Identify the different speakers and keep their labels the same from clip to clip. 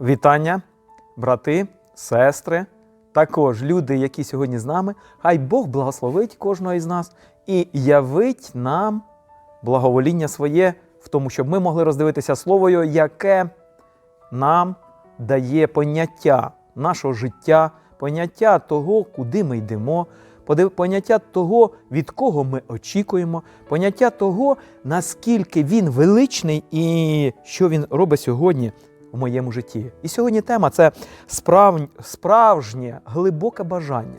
Speaker 1: Вітання, брати, сестри, також люди, які сьогодні з нами. Хай Бог благословить кожного із нас і явить нам благовоління своє в тому, щоб ми могли роздивитися словою, яке нам дає поняття нашого життя, поняття того, куди ми йдемо, поняття того, від кого ми очікуємо, поняття того, наскільки він величний і що він робить сьогодні в моєму житті. І сьогодні тема це справ... справжнє глибоке бажання.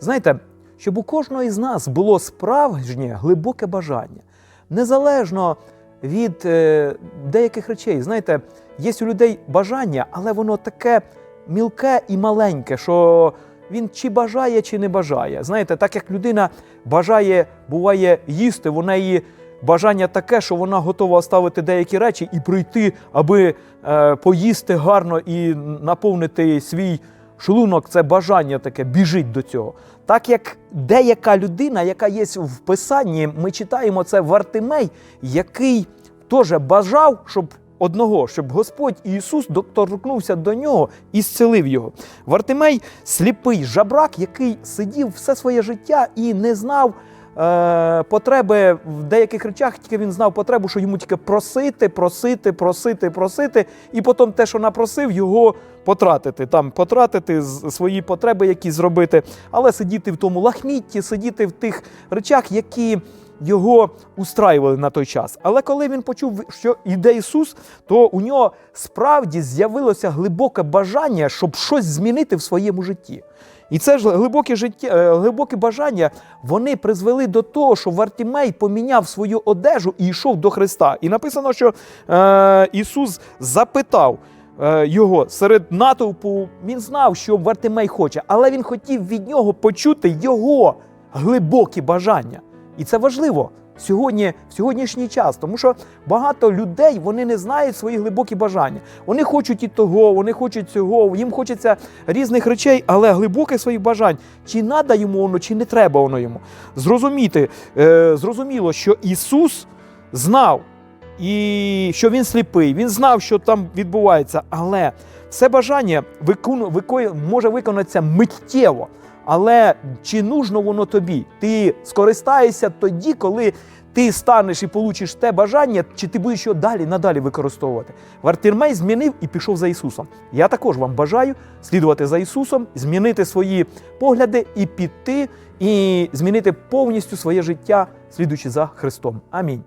Speaker 1: Знаєте, щоб у кожного із нас було справжнє глибоке бажання, незалежно від е, деяких речей. Знаєте, є у людей бажання, але воно таке мілке і маленьке, що він чи бажає, чи не бажає. Знаєте, так як людина бажає, буває їсти, в неї бажання таке, що вона готова оставити деякі речі і прийти, аби е, поїсти гарно і наповнити свій шлунок. Це бажання таке, біжить до цього. Так як деяка людина, яка є в Писанні, ми читаємо це Вартимей, який теж бажав, щоб одного, щоб Господь Ісус доторкнувся до нього і зцілив його. Вартимей сліпий жабрак, який сидів все своє життя і не знав. Е, Потреби в деяких речах, тільки він знав потребу, що йому тільки просити, просити, просити, просити, і потім те, що напросив, його потратити, там потратити свої потреби, які зробити, але сидіти в тому лахмітті, сидіти в тих речах, які його устраювали на той час. Але коли він почув, що йде Ісус, то у нього справді з'явилося глибоке бажання, щоб щось змінити в своєму житті. І це ж глибоке життя, е, глибоке бажання, вони призвели до того, що Вартімей поміняв свою одежу і йшов до Христа. І написано, що е, Ісус запитав е, його серед натовпу. Він знав, що Вартимей хоче, але він хотів від нього почути його глибокі бажання. І це важливо сьогодні, в сьогоднішній час, тому що багато людей вони не знають свої глибокі бажання. Вони хочуть і того, вони хочуть цього, їм хочеться різних речей, але глибоких своїх бажань, чи треба йому воно, чи не треба воно йому. Зрозуміти, е, зрозуміло, що Ісус знав, і що він сліпий, він знав, що там відбувається, але це бажання викону, вико- може виконатися миттєво. Але чи нужно воно тобі? Ти скористаєшся тоді, коли ти станеш і получиш те бажання, чи ти будеш його далі надалі використовувати? Вартирмей змінив і пішов за Ісусом. Я також вам бажаю слідувати за Ісусом, змінити свої погляди і піти, і змінити повністю своє життя, слідуючи за Христом. Амінь.